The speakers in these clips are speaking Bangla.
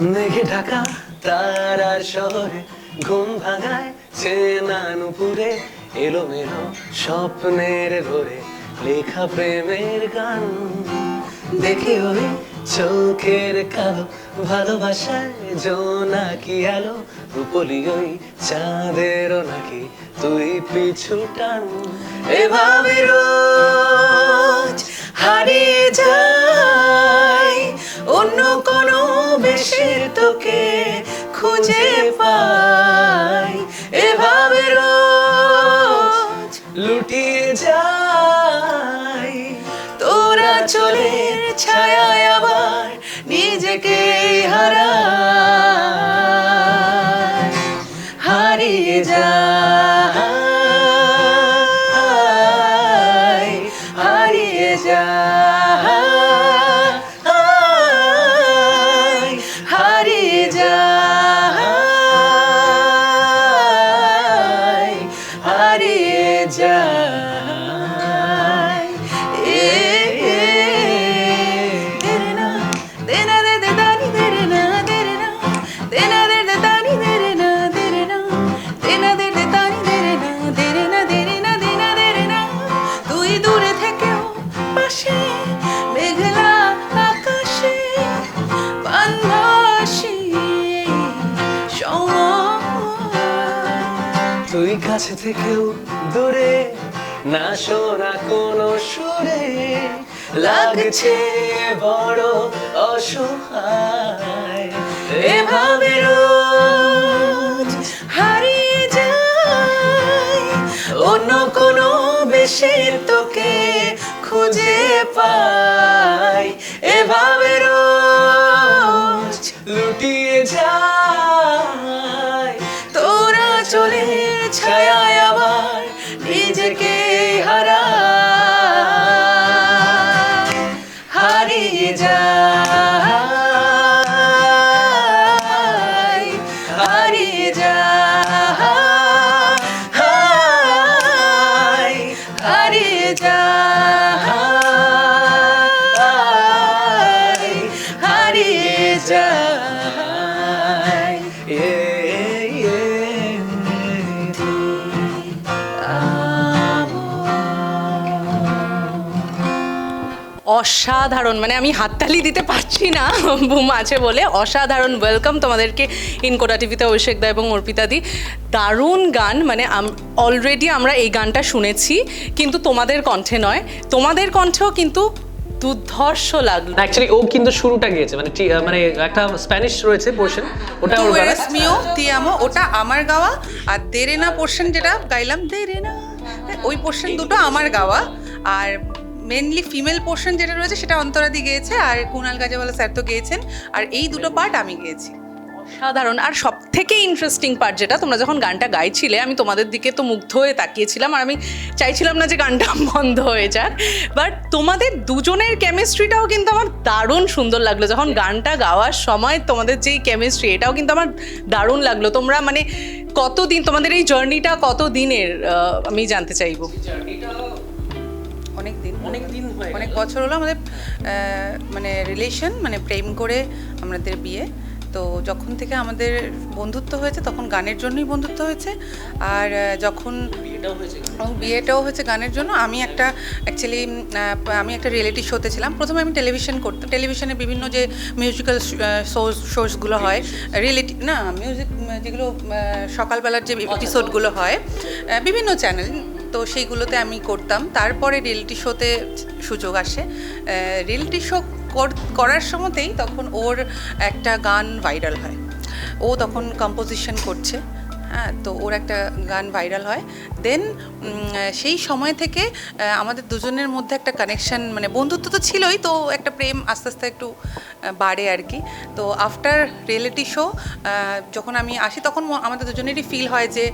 মেঘে ঢাকা তারার শহরে, ঘুম ভাঙায় চেনা নুপুরে এলো মেলো স্বপ্নের ঘরে, লেখা প্রেমের গান। দেখি ওই চোখের কালো ভালোবাসায় জোনাকি আলো, রূপলি ওই চাঁদেরও নাকি তুই পিছু টান। এভাবে রোজ হারিয়ে যায়। অন্য কোনো বেশি তোকে খুঁজে পাই। এভাবে রোজ লুটিয়ে যাই। তোরা চলে ছায়ায় আবার নিজেকে হারাই। তুই কাছে থেকেও দূরে না শোনা কোনো সুরে লাগছে বড় অসহায়। এভাবে রোজ হারিয়ে যায়, অন্য কোনো বেশের তোকে খুঁজে পাই। এভাবে রোজ অসাধারণ মানে আমি হাততালি দিতে পারছি না বুম আছে বলে। অসাধারণ ওয়েলকাম তোমাদেরকে ইনকোটা টিভিতে অভিষেক দা এবং অর্পিতা দি। দারুণ গান মানে অলরেডি আমরা এই গানটা শুনেছি কিন্তু তোমাদের কণ্ঠে নয়। তোমাদের কণ্ঠেও কিন্তু দুর্ধর্ষ লাগল। অ্যাকচুয়ালি ও কিন্তু শুরুটা গিয়েছে মানে মানে একটা স্প্যানিশ রয়েছে পোর্শন ওটা ওর গাওয়া। মিও তি আমো ওটা আমার গাওয়া আর দেরেনা পোর্শন যেটা গাইলাম দেরেনা ওই পোর্শন দুটো আমার গাওয়া। আর মেনলি ফিমেল পোর্শন যেটা রয়েছে সেটা অন্তরাদি গেয়েছে, আর কুনাল গাজেওয়ালা স্যার তো গেয়েছেন, আর এই দুটো পার্ট আমি গেয়েছি। সাধারণ আর সব থেকে ইন্টারেস্টিং পার্ট যেটা, তোমরা যখন গানটা গাইছিলে, আমি তোমাদের দিকে তো মুগ্ধ হয়ে তাকিয়েছিলাম, আর আমি চাইছিলাম না যে গানটা বন্ধ হয়ে যাক বাট তোমাদের দুজনের কেমিস্ট্রিটাও কিন্তু আমার দারুণ সুন্দর লাগল। যখন গানটা গাওয়ার সময় তোমাদের যেই কেমিস্ট্রি এটাও কিন্তু আমার দারুণ লাগল। তোমরা মানে কতদিন, তোমাদের এই জার্নিটা কত দিনের আমি জানতে চাইব। দিন অনেক দিন হয়ে অনেক বছর হলো আমাদের মানে রিলেশন মানে প্রেম করে আমাদের বিয়ে। তো যখন থেকে আমাদের বন্ধুত্ব হয়েছে তখন গানের জন্যই বন্ধুত্ব হয়েছে। আর যখন বিয়েটাও হয়েছে এবং বিয়েটাও হয়েছে গানের জন্য আমি একটা অ্যাকচুয়ালি আমি একটা রিয়েলিটি শোতে ছিলাম। প্রথমে আমি টেলিভিশন করতাম টেলিভিশনে বিভিন্ন যে মিউজিক্যাল শোজ শোজগুলো হয় রিয়েলিটি না মিউজিক যেগুলো সকালবেলার যে এপিসোডগুলো হয় বিভিন্ন চ্যানেল তো সেইগুলোতে আমি করতাম। তারপরে রিয়েলিটি শোতে সুযোগ আসে। রিয়েলিটি শো করার সময়তেই তখন ওর একটা গান ভাইরাল হয়। ও তখন কম্পোজিশন করছে। হ্যাঁ তো ওর একটা গান ভাইরাল হয়। দেন সেই সময় থেকে আমাদের দুজনের মধ্যে একটা কানেকশন মানে বন্ধুত্ব তো ছিলই, তো একটা প্রেম আস্তে আস্তে একটু বাড়ে আর কি। তো আফটার রিয়েলিটি শো যখন আমি আসি, তখন আমাদের দুজনেরই ফিল হয় যে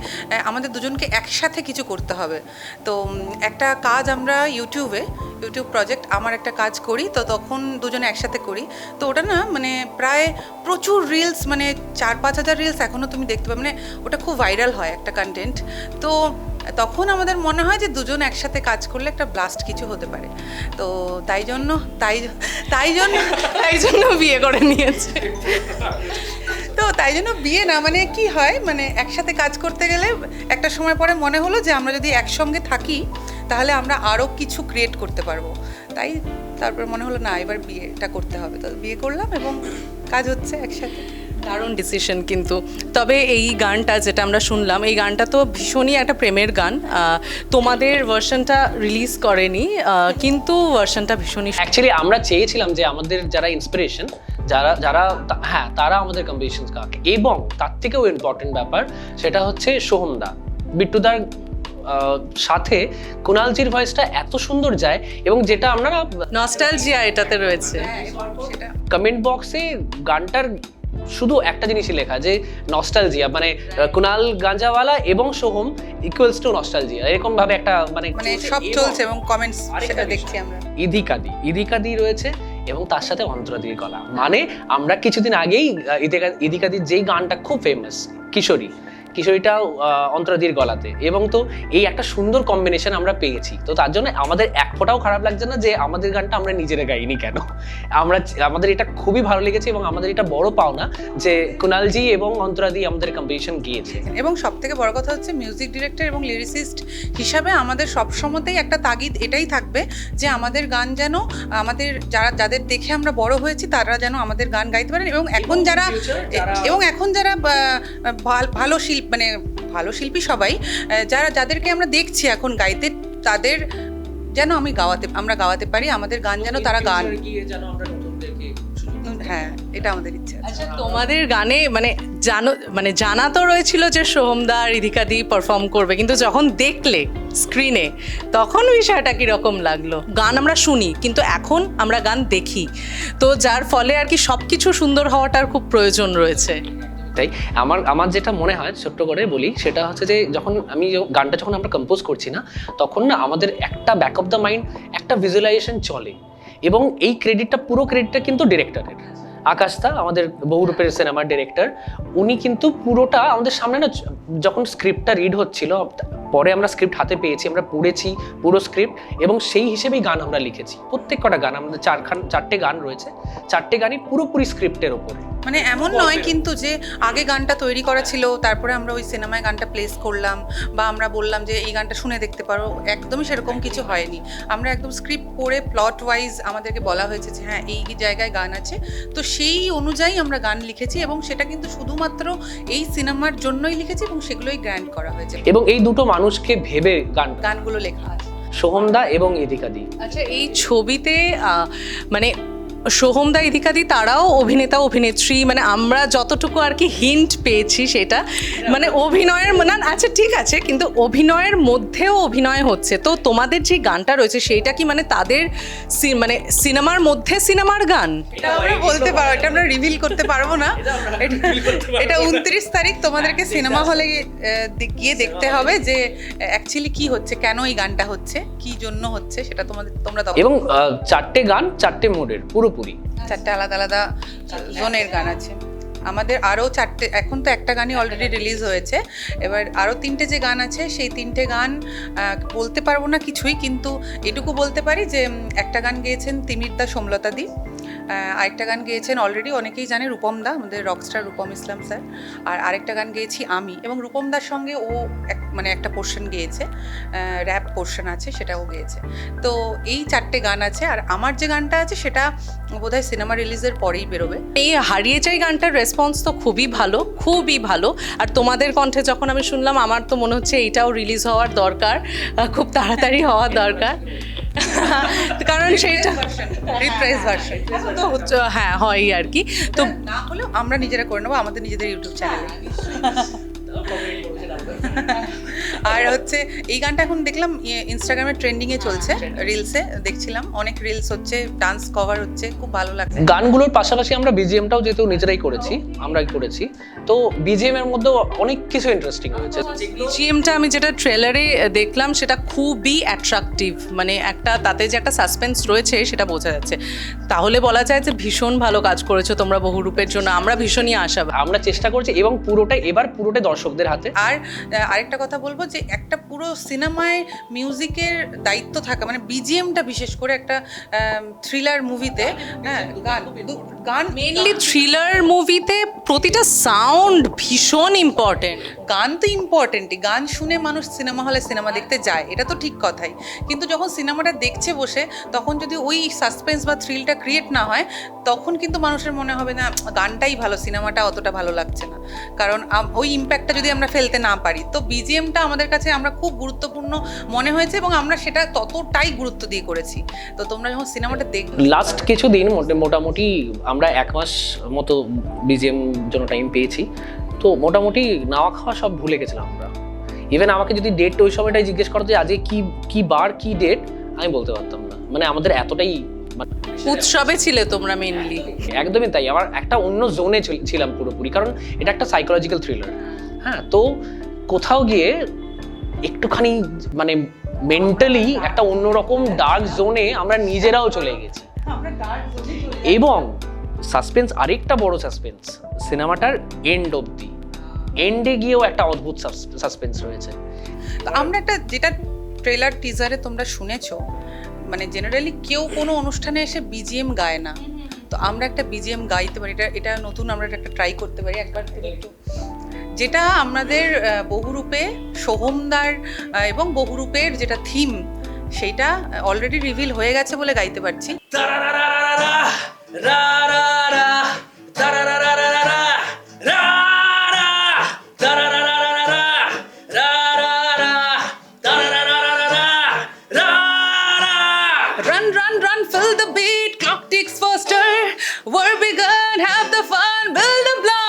আমাদের দুজনকে একসাথে কিছু করতে হবে। তো একটা কাজ আমরা ইউটিউবে ইউটিউব প্রজেক্ট আমার একটা কাজ করি, তো তখন দুজনে একসাথে করি। তো ওটা না মানে প্রায় প্রচুর রিলস মানে চার পাঁচ হাজার রিলস এখনও তুমি দেখতে পাবে। মানে ওটা খুব ভাইরাল হয় একটা কন্টেন্ট তো তখন আমাদের মনে হয় যে দুজন একসাথে কাজ করলে একটা ব্লাস্ট কিছু হতে পারে। তো তাই জন্য, তাই তাই জন্য তাই জন্য বিয়ে করে নিয়েছে। তো তাই জন্য বিয়ে না মানে কি হয় মানে একসাথে কাজ করতে গেলে একটা সময় পরে মনে হলো যে আমরা যদি একসঙ্গে থাকি তাহলে আমরা আরও কিছু ক্রিয়েট করতে পারব। তাই তারপর মনে হলো না এবার বিয়েটা করতে হবে। তো বিয়ে করলাম এবং কাজ হচ্ছে একসাথে। দারুণ ডিসিশন কিন্তু। তবে এই গানটা যেটা আমরা শুনলাম এই গানটা তো ভীষণই একটা প্রেমের গান। তোমাদের ভার্সনটা রিলিজ করেনি কিন্তু ভার্সনটা ভীষণই অ্যাকচুয়ালি আমরা চেয়েছিলাম যে আমাদের যারা ইন্সপিরেশন যারা যারা হ্যাঁ তারা আমাদের কম্পিটিশন গাক এবং তার থেকেও ইম্পর্টেন্ট ব্যাপার সেটা হচ্ছে সোহমদা বিট্টুদার সাথে কুণালজির ভয়েসটা এত সুন্দর যায় এবং যেটা আমরা নস্টালজিয়া এটাতে রয়েছে। কমেন্ট বক্সে গানটার শুধু একটা জিনিসই লেখা যে নস্টালজিয়া মানে কুণাল গাঞ্জাওয়ালা এবং সোহম ইকুয়ালস টু নস্টালজিয়া এরকম ভাবে একটা মানে মানে সব চলছে এবং কমেন্টস সেটা দেখছি আমরা। ইদিকাদি ইদিকাদি রয়েছে এবং তার সাথে অন্তরাদির গলা মানে আমরা কিছুদিন আগেই আহ, ইদিকা- ইদিকাদির যেই গানটা খুব ফেমাস কিশোরী। কিশোরীটাও আহ, অন্তরাদির গলাতে। এবং তো এই একটা সুন্দর কম্বিনেশন আমরা পেয়েছি। তো তার জন্য আমাদের এক ফোঁটাও খারাপ লাগছে না যে আমাদের গানটা আমরা নিজেরা গাইনি কেন? আমরা আমাদের এটা খুবই ভালো লেগেছে এবং আমাদের এটা বড় পাওনা যে কুনালজি এবং অন্তরাদি আমাদের কম্পিটিশন গিয়েছে। এবং সব থেকে বড় কথা হচ্ছে মিউজিক ডিরেক্টর এবং লিরিসিস্ট হিসাবে আমাদের সবসময়তেই একটা তাগিদ এটাই থাকবে যে আমাদের গান যেন আমাদের যারা যাদের দেখে আমরা বড় হয়েছি তারা যেন আমাদের গান গাইতে পারেন এবং এখন যারা এবং এখন যারা ভালো শিল্পী মানে ভালো শিল্পী সবাই যারা যাদেরকে আমরা দেখছি এখন গাইতে তাদের যেন আমি গাওয়াতে আমরা গাওয়াতে পারি আমাদের গান যেন তারা গান হ্যাঁ এটা আমাদের ইচ্ছা আছে। আচ্ছা তোমাদের গানে মানে জানো মানে জানা তো রয়েছিল যে সোহমদা আর ইধিকাদি পারফর্ম করবে কিন্তু যখন দেখলে স্ক্রিনে তখন বিষয়টা কীরকম লাগল? গান আমরা শুনি কিন্তু এখন আমরা গান দেখি। তো যার ফলে আর কি সব কিছু সুন্দর হওয়াটার খুব প্রয়োজন রয়েছে। তাই আমার আমার যেটা মনে হয় ছোট্ট করে বলি, সেটা হচ্ছে যে যখন আমি গানটা যখন আমরা কম্পোজ করছি না, তখন না আমাদের একটা ব্যাক অফ দ্য মাইন্ড একটা ভিজুয়ালাইজেশন চলে এবং এই ক্রেডিটটা পুরো ক্রেডিটটা কিন্তু ডিরেক্টরের আকাশদা আমাদের বহুরূপের সিনেমার ডিরেক্টর উনি কিন্তু পুরোটা আমাদের সামনে না যখন স্ক্রিপ্টটা রিড হচ্ছিল পরে আমরা স্ক্রিপ্ট হাতে পেয়েছি আমরা পড়েছি পুরো স্ক্রিপ্ট এবং সেই হিসেবেই গান আমরা লিখেছি। প্রত্যেক কটা গান আমাদের চারখান চারটে গান রয়েছে চারটে গানই পুরোপুরি স্ক্রিপ্টের ওপরে মানে এমন নয় কিন্তু যে আগে গানটা তৈরি করা ছিল তারপরে আমরা ওই সিনেমায় গানটা প্লেস করলাম বা আমরা বললাম যে এই গানটা শুনে দেখতে পারো একদমই সেরকম কিছু হয়নি। আমরা একদম স্ক্রিপ্ট পড়ে প্লট ওয়াইজ আমাদেরকে বলা হয়েছে যে হ্যাঁ এই জায়গায় গান আছে। তো সেই অনুযায়ী আমরা গান লিখেছি এবং সেটা কিন্তু শুধুমাত্র এই সিনেমার জন্যই লিখেছি এবং সেগুলোই গ্র্যান্ড করা হয়েছে। এবং এই দুটো মানুষকে ভেবে গান গানগুলো লেখা আছে। সোহমদা এবং এদিকাদি। আচ্ছা এই ছবিতে মানে সোহমদা ইধিকাদি তারাও অভিনেতা অভিনেত্রী মানে আমরা যতটুকু আর কি হিন্ট পেয়েছি সেটা। মানে অভিনয়ের না আচ্ছা ঠিক আছে কিন্তু অভিনয়ের মধ্যেও অভিনয় হচ্ছে। তো তোমাদের যে গানটা রয়েছে সেইটা কি মানে তাদের সি- মানে সিনেমার মধ্যে সিনেমার গান? এটা আমরা বলতে পারো এটা আমরা রিভিল করতে পারব না। এটা- এটা উনত্রিশ তারিখ তোমাদেরকে সিনেমা হলে গিয়ে দেখতে হবে যে অ্যাকচুয়ালি কি হচ্ছে কেন এই গানটা হচ্ছে কি জন্য হচ্ছে সেটা তোমাদের তোমরা এবং চারটে গান চারটে মোডের পুরোপুরি চারটে আলাদা আলাদা জোনের গান আছে। আমাদের আরও চারটে এখন তো একটা গানই অলরেডি রিলিজ হয়েছে। এবার আরও তিনটে যে গান আছে সেই তিনটে গান বলতে পারব না কিছুই কিন্তু এটুকু বলতে পারি যে একটা গান গেয়েছেন তিমিরদা সোমলতা দি। আরেকটা গান গেয়েছেন অলরেডি অনেকেই জানে রূপম দা, আমাদের রকস্টার রূপম ইসলাম স্যার আর আরেকটা গান গেয়েছি আমি। এবং রূপম দার সঙ্গে ও এক মানে একটা পোর্শন গেয়েছে র্যাপ পোর্শন আছে, সেটাও গেয়েছে। তো এই চারটে গান আছে, আর আমার যে গানটা আছে, সেটা বোধহয় সিনেমা রিলিজের পরেই বেরোবে। এই হারিয়ে যাই গানটার রেসপন্স তো খুবই ভালো খুবই ভালো। আর তোমাদের কণ্ঠে যখন আমি শুনলাম, আমার তো মনে হচ্ছে এইটাও রিলিজ হওয়ার দরকার খুব তাড়াতাড়ি হওয়ার দরকার। কারণ সেইটা রিপ্রাইজ ভার্সন তো হচ্ছে- হ্যাঁ হয় আর কি। তো না হলেও আমরা নিজেরা করে নেব আমাদের নিজেদের ইউটিউব চ্যানেলে আর হচ্ছে এই গানটা এখন দেখলাম ইনস্টাগ্রামে ট্রেন্ডিং এ চলছে রিলসে দেখছিলাম অনেক রিলস হচ্ছে ডান্স কভার হচ্ছে খুব ভালো লাগছে। গানগুলোর পাশাপাশি আমরা বিজিএমটাও যেহেতু নিজেরাই করেছি আমরাই করেছি তো বিজিএম এর মধ্যেও অনেক কিছু ইন্টারেস্টিং হয়েছে। বিজিএমটা আমি যেটা ট্রেলারে দেখলাম সেটা খুবই অ্যাট্রাকটিভ মানে একটা তাতে যে একটা সাসপেন্স রয়েছে সেটা বোঝা যাচ্ছে। তাহলে বলা যায় যে ভীষণ ভালো কাজ করেছ তোমরা বহুরূপের জন্য আমরা ভীষণই আশা আমরা চেষ্টা করছি এবং পুরোটাই এবার পুরোটাই দর্শকদের হাতে। আর আরেকটা কথা বলব যে একটা পুরো সিনেমায় মিউজিকের দায়িত্ব থাকা মানে বিজিএমটা বিশেষ করে একটা থ্রিলার মুভিতে হ্যাঁ গান গান মেনলি থ্রিলার মুভিতে প্রতিটা সাউন্ড ভীষণ ইম্পর্টেন্ট গান তো ইম্পর্টেন্টই গান শুনে মানুষ সিনেমা হলে সিনেমা দেখতে যায় এটা তো ঠিক কথাই। কিন্তু যখন সিনেমাটা দেখছে বসে তখন যদি ওই সাসপেন্স বা থ্রিলটা ক্রিয়েট না হয় তখন কিন্তু মানুষের মনে হবে না গানটাই ভালো সিনেমাটা অতটা ভালো লাগছে না। কারণ ওই ইম্প্যাক্টটা যদি আমরা ফেলতে না পারি তো বিজিএমটা আমাদের কাছে আমরা খুব গুরুত্বপূর্ণ মনে হয়েছে এবং আমরা সেটা ততটাই গুরুত্ব দিয়ে করেছি। তো তোমরা যখন সিনেমাটা দেখ লাস্ট কিছুদিন মোটে- মোটামুটি আমরা এক মাস মতো বিজিএম জন্য টাইম পেয়েছি। তো মোটামুটি নাওয়া খাওয়া সব ভুলে গেছিলাম আমরা। ইভেন আমাকে যদি ডেট ওই সময়টাই জিজ্ঞেস করতো যে আজকে কি কি বার কি ডেট আমি বলতে পারতাম না। মানে আমাদের এতটাই মানে উৎসবে ছিলে তোমরা মেনলি একদমই তাই। আমার একটা অন্য জোনে ছিলাম পুরোপুরি। কারণ এটা একটা সাইকোলজিক্যাল থ্রিলার হ্যাঁ তো কোথাও গিয়ে একটুখানি মানে মেন্টালি একটা অন্যরকম ডার্ক জোনে আমরা নিজেরাও চলে গেছি। এবং সাসপেন্স আরেকটা বড় সাসপেন্স সিনেমাটার এন্ড অবধি। এন্ডে গিয়েও একটা অদ্ভুত সাসপেন্স রয়েছে। তো আমরা একটা যেটা ট্রেলার টিজারে তোমরা শুনেছো মানে জেনারেলি কেউ কোনো অনুষ্ঠানে এসে বিজিএম গায় না। তো আমরা একটা বিজিএম গাইতে পারি, এটা এটা নতুন আমরা একটা ট্রাই করতে পারি। একবার তুমি একটু। যেটা আমাদের বহুরূপে সোহমদার এবং বহুরূপের যেটা থিম সেটা অলরেডি রিভিল হয়ে গেছে বলে গাইতে পারছি। Run, run, run, fill the beat. Clock ticks faster. We're begun. Have the fun. Build the block.